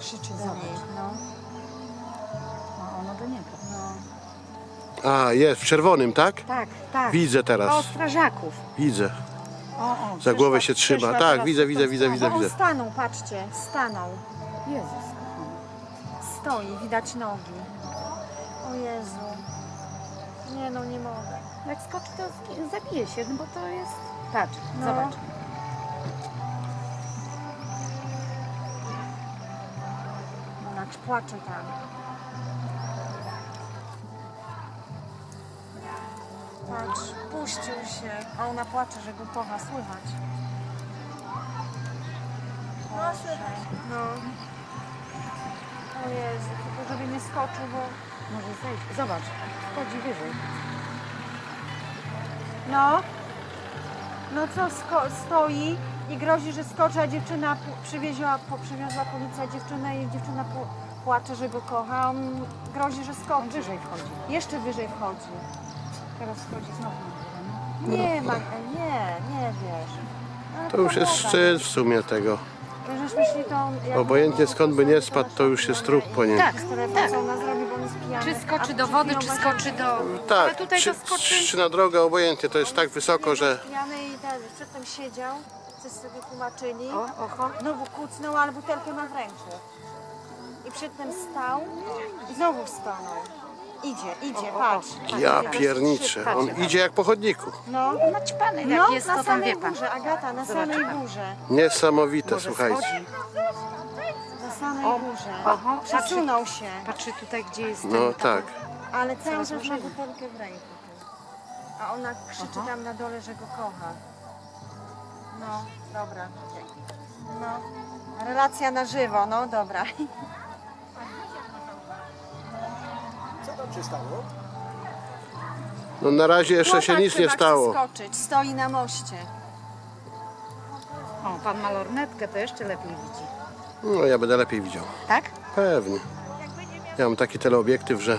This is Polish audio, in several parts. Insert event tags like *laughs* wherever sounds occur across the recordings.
krzyczy Zobacz. niej. No, No, ono do niego. no. A, jest, w czerwonym, tak? Tak, tak. Widzę O teraz, strażaków. widzę. O, o, Za przyszła- głowę się trzyma. Tak, widzę, widzę, widzę, widzę, widzę. Stanął, patrzcie, stanął. Jezus. Stoi, widać nogi. O Jezu. Nie no, nie mogę. Jak skoczy, to zgi- zabije się, no bo to jest... Patrz, No. zobacz. Ona płacze tam. Patrz, puścił się. A ona płacze, że kocha, słychać. Boże. No. O Jezu, tylko żeby nie skoczył, bo... Może zejść. Zobacz, wchodzi wyżej. No. No co, stoi i grozi, że skoczy, a dziewczyna przywieziła, po, przywiozła policja dziewczynę i dziewczyna płacze, że go kocha, on grozi, że skoczy. wyżej wchodzi. Jeszcze wyżej wchodzi. Teraz wchodzi znowu na górę. Nie, Magda, nie, nie wiesz. Ale To już jest pomaga. szczyt w sumie tego. Żeś myśli, to on, jak Obojętnie skąd by nie spadł, to już jest trup po nim. Tak, Z telefonu, co ona zrobi, bo on jest pijany. Czy skoczy do wody, czy skoczy do... Ale Tak, tutaj czy, to skoczy... czy na drogę, obojętnie, to jest tak wysoko, że... Pijany i ten, przedtem siedział, coś sobie tłumaczyli. O, oho. Znowu kucnął, ale butelkę ma w ręku. I przedtem stał i znowu stanął. Idzie, idzie, O, o, patrz. o. patrz, Ja patrz. pierniczę, on idzie jak po chodniku. No, Naćpany jak no jest, na to tam wie pan. górze, Agata, na samej górze. Niesamowite, Może słuchajcie. schodzi. Samej O, górze. oho, Przesunął się, Patrzy tutaj, gdzie jest No ten... tak. ale cały czas ma butelkę w ręku. A ona krzyczy Aha. tam na dole, że go kocha. No, dobra. No, relacja na żywo, no dobra. No na razie jeszcze się Chłopak nic nie chyba chce stało. skoczyć, stoi na moście. O, pan ma lornetkę, to jeszcze lepiej widzi. No ja będę lepiej widział. Tak? Pewnie. Ja mam taki teleobiektyw, że...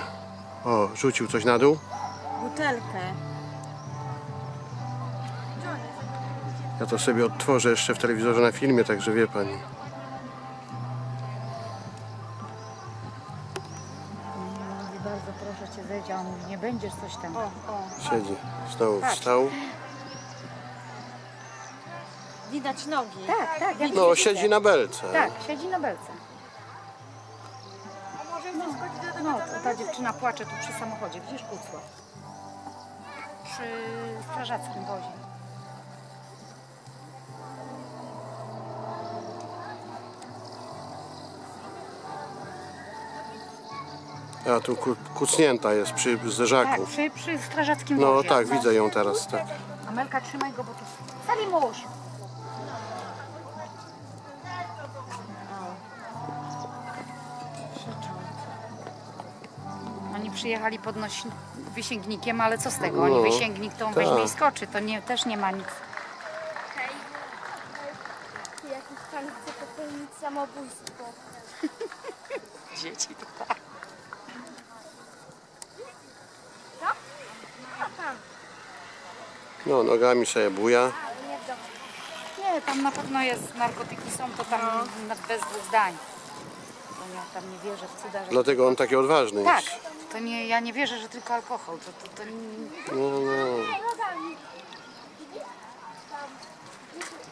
O, rzucił coś na dół. Butelkę. Ja to sobie odtworzę jeszcze w telewizorze na filmie, także wie pani. Mówi, bardzo proszę cię zejdź, a on mówi, nie będziesz coś tam. O, o. Siedzi. Znowu Patrz. wstał. Widać nogi. Tak, tak, ja No, siedzi na belce. Tak, siedzi na belce. No, to ta dziewczyna płacze tu przy samochodzie, widzisz, kucła. Przy strażackim wozie. A tu ku, kucnięta jest przy Tak, zderzaku. przy, przy strażackim No wozie. tak, widzę ją teraz, tak. Amelka, trzymaj go, bo tu... Salimuś! Przyjechali pod noś... wysięgnikiem, ale co z tego? Oni No, wysięgnik to on tak. weźmie i skoczy, to nie, też nie ma nic. Hej, jakiś pan chce popełnić samobójstwo. *laughs* Dzieci to tak. No, nogami sobie buja. Nie, tam na pewno jest, narkotyki są, to tam na- bez dwóch zdań. To ja tam nie wierzę w cuda, że... Dlatego on taki odważny Tak, jest. To nie, ja nie wierzę, że tylko alkohol. To, to, to... No, no.